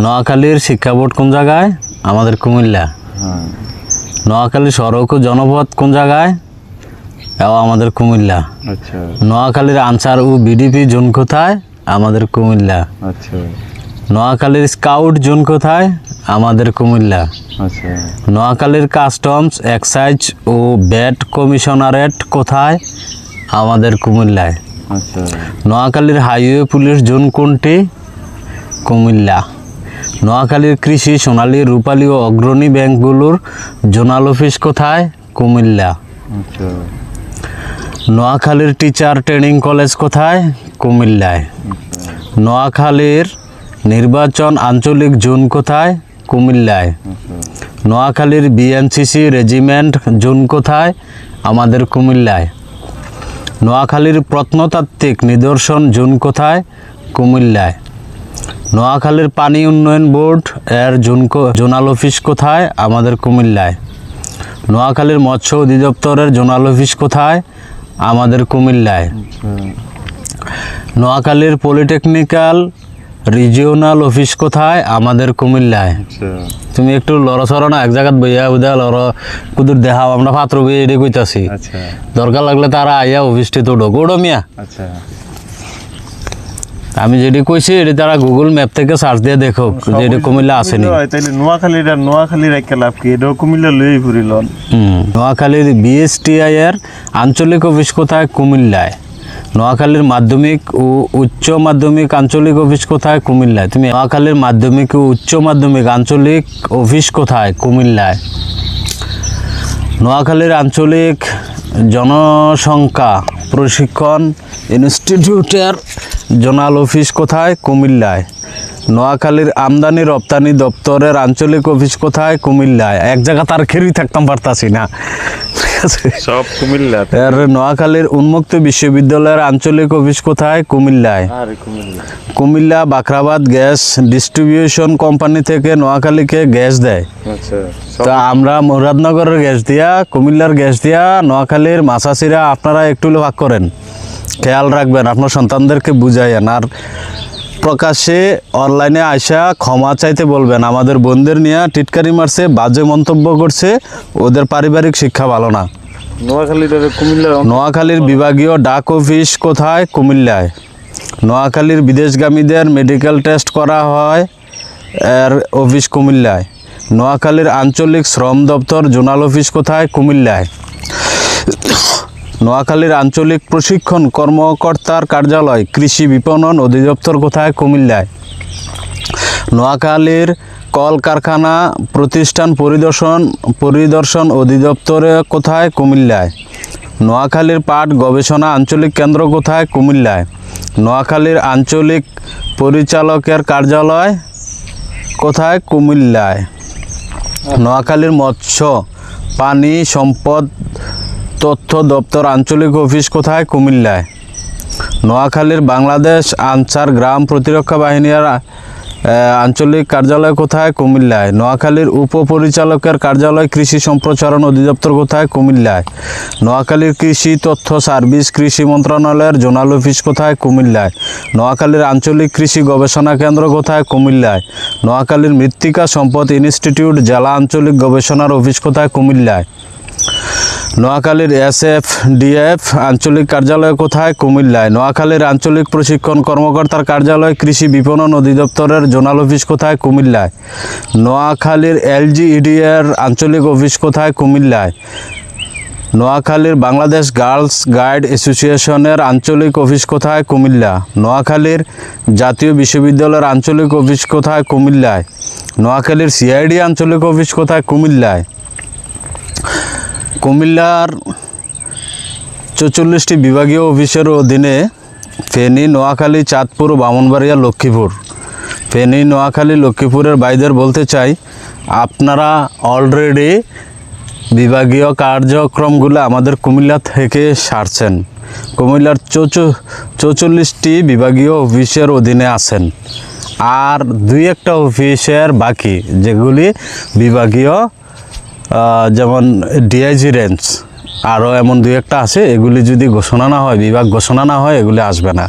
নোয়াখালীর শিক্ষা বোর্ড কোন জায়গায়? আমাদের কুমিল্লা। নোয়াখালী সড়ক ও জনপথ কোন জায়গায়? এও আমাদের কুমিল্লা। আচ্ছা। নোয়াখালীর আনসার ও বিডিপি জোন কোথায়? আমাদের কুমিল্লা। আচ্ছা। নোয়াখালীর স্কাউট জোন কোথায়? আমাদের কুমিল্লা। আচ্ছা। নোয়াখালীর কাস্টমস এক্সাইজ ও ব্যাট কমিশনারেট কোথায়? আমাদের কুমিল্লায়। আচ্ছা। নোয়াখালীর হাইওয়ে পুলিশ জোন কোনটি? কুমিল্লা। নোয়াখালীর কৃষি সোনালী রূপালী ও অগ্রণী ব্যাংকগুলোর জোনাল অফিস কোথায়? কুমিল্লা। আচ্ছা। নোয়াখালীর টিচার ট্রেনিং কলেজ কোথায়? কুমিল্লায়। নোয়াখালীর নির্বাচন আঞ্চলিক জোন কোথায়? কুমিল্লায়। নোয়াখালীর বিএনসিসি রেজিমেন্ট জোন কোথায়? আমাদের কুমিল্লায়। নোয়াখালীর প্রত্নতাত্ত্বিক নিদর্শন জোন কোথায়? কুমিল্লায়। নোয়াখালীর পানি উন্নয়ন বোর্ড এর জোনকো জোনাল অফিস কোথায়? আমাদের কুমিল্লায়। নোয়াখালীর মৎস্য অধিদপ্তরের জোনাল অফিস কোথায়? আমাদের কুমিল্লায়। নোয়াখালীর পলিটেকনিক্যাল রিজিওনাল অফিস কোথায়? আমাদের কুমিল্লায়। আচ্ছা। তুমি একটু লড়ছড় না এক জায়গাত বইয়া উদা লড়। কুদুর দেখাও আমরা পাত্র বই এডি কইতাছি। আচ্ছা। দরকার লাগলে তারা আইয়া অফিসটি তো ঢোক মিয়া। আচ্ছা। আমি যেটি কইছি এটি তারা গুগল ম্যাপ থেকে সার্চ দিয়ে দেখো যেটি কুমিল্লা আসেনি। হয়, তাইলে নোয়াখালীর আর নোয়াখালীর একটা লাভ কি? এটাও কুমিল্লা লই হুম। নোয়াখালীর বিএসটিআই এর আঞ্চলিক অফিস কোথায়? কুমিল্লায়। নোয়াখালীর মাধ্যমিক ও উচ্চ মাধ্যমিক আঞ্চলিক অফিস কোথায়? কুমিল্লায়। তুমি নোয়াখালীর মাধ্যমিক ও উচ্চ মাধ্যমিক আঞ্চলিক অফিস কোথায়? কুমিল্লায়। নোয়াখালীর আঞ্চলিক জনসংখ্যা প্রশিক্ষণ ইনস্টিটিউটের জোনাল অফিস কোথায়? কুমিল্লায়। নোয়াখালীর আমদানি রপ্তানি দপ্তরের আঞ্চলিক অফিস কোথায়? কুমিল্লায়। এক জায়গা তার খেরি থাকতাম পারতাছি না। ঠিক আছে? সব কুমিল্লা এর নোয়াখালীর উন্মুক্ত বিশ্ববিদ্যালয়ের আঞ্চলিক অফিস কোথায়? কুমিল্লায়। Comilla. Bakhrabad gas distribution company থেকে নোয়াখালীকে গ্যাস দেয়। আচ্ছা তা আমরা মুরাদনগরের গ্যাস দিয়া কুমিল্লার গ্যাস দিয়া নোয়াখালীর মাছাচিরা আপনারা একটু ভাগ করেন। খেয়াল রাখবেন আপনার সন্তানদেরকে বুঝাইয়েন। আর প্রকাশে অনলাইনে আইসা ক্ষমা চাইতে বলবেন। আমাদের বোনদের নিয়ে টিটকারি মারছে বাজে মন্তব্য করছে ওদের পারিবারিক শিক্ষা ভালো না। নোয়াখালীর বিভাগীয় ডাক অফিস কোথায়? কুমিল্লায়। নোয়াখালীর বিদেশগামীদের মেডিকেল টেস্ট করা হয় এর অফিস কুমিল্লায়। নোয়াখালীর আঞ্চলিক শ্রম দপ্তর জোনাল অফিস কোথায়? কুমিল্লায়। নোয়াখালীর আঞ্চলিক প্রশিক্ষণ কর্মকর্তার কার্যালয় কৃষি বিপণন অধিদপ্তর কোথায়? কুমিল্লায়। নোয়াখালীর কলকারখানা প্রতিষ্ঠান পরিদর্শন পরিদর্শন অধিদপ্তরে কোথায়? কুমিল্লায়। নোয়াখালীর পাট গবেষণা আঞ্চলিক কেন্দ্র কোথায়? কুমিল্লায়। নোয়াখালীর আঞ্চলিক পরিচালকের কার্যালয় কোথায়? কুমিল্লায়। নোয়াখালীর মৎস্য, পানি সম্পদ তথ্য দপ্তর আঞ্চলিক অফিস কোথায়? কুমিল্লায়। নোয়াখালীর বাংলাদেশ আনসার গ্রাম প্রতিরক্ষা বাহিনীর আঞ্চলিক কার্যালয় কোথায়? কুমিল্লায়। নোয়াখালীর উপপরিচালকের কার্যালয় কৃষি সম্প্রসারণ অধিদপ্তর কোথায়? কুমিল্লায়। নোয়াখালীর কৃষি তথ্য সার্ভিস কৃষি মন্ত্রণালয়ের জোনাল অফিস কোথায়? কুমিল্লায়। নোয়াখালীর আঞ্চলিক কৃষি গবেষণা কেন্দ্র কোথায়? কুমিল্লায়। নোয়াখালীর মৃত্তিকা সম্পদ ইনস্টিটিউট জেলা আঞ্চলিক গবেষণার অফিস কোথায়? কুমিল্লায়। নোয়াখালীর এস এফ ডিএফ আঞ্চলিক কার্যালয় কোথায়? কুমিল্লায়। নোয়াখালীর আঞ্চলিক প্রশিক্ষণ কর্মকর্তার কার্যালয় কৃষি বিপণন অধিদপ্তরের জোনাল অফিস কোথায়? কুমিল্লায়। নোয়াখালীর এলজিইডি এর আঞ্চলিক অফিস কোথায়? কুমিল্লায়। নোয়াখালীর বাংলাদেশ গার্লস গাইড অ্যাসোসিয়েশনের আঞ্চলিক অফিস কোথায়? কুমিল্লা। নোয়াখালীর জাতীয় বিশ্ববিদ্যালয়ের আঞ্চলিক অফিস কোথায়? কুমিল্লায়। নোয়াখালীর সিআইডি আঞ্চলিক অফিস কোথায়? কুমিল্লায়। কুমিল্লার চৌচল্লিশটি বিভাগীয় অফিসের অধীনে ফেনী, নোয়াখালী, চাঁদপুর বামনবাড়িয়া, লক্ষ্মীপুর। ফেনী, নোয়াখালী, লক্ষ্মীপুরের বাইদের বলতে চাই, আপনারা অলরেডি বিভাগীয় কার্যক্রমগুলো আমাদের কুমিল্লা থেকে সারছেন। কুমিল্লার চৌচ, চৌচল্লিশটি বিভাগীয় অফিসের অধীনে আছেন। আর দুই একটা অফিসের বাকি, যেগুলি বিভাগীয় যেমন ডিআইজি রেঞ্জ আরও এমন দু একটা আছে, এগুলি যদি ঘোষণা না হয়, বিভাগ ঘোষণা না হয়, এগুলি আসবে না।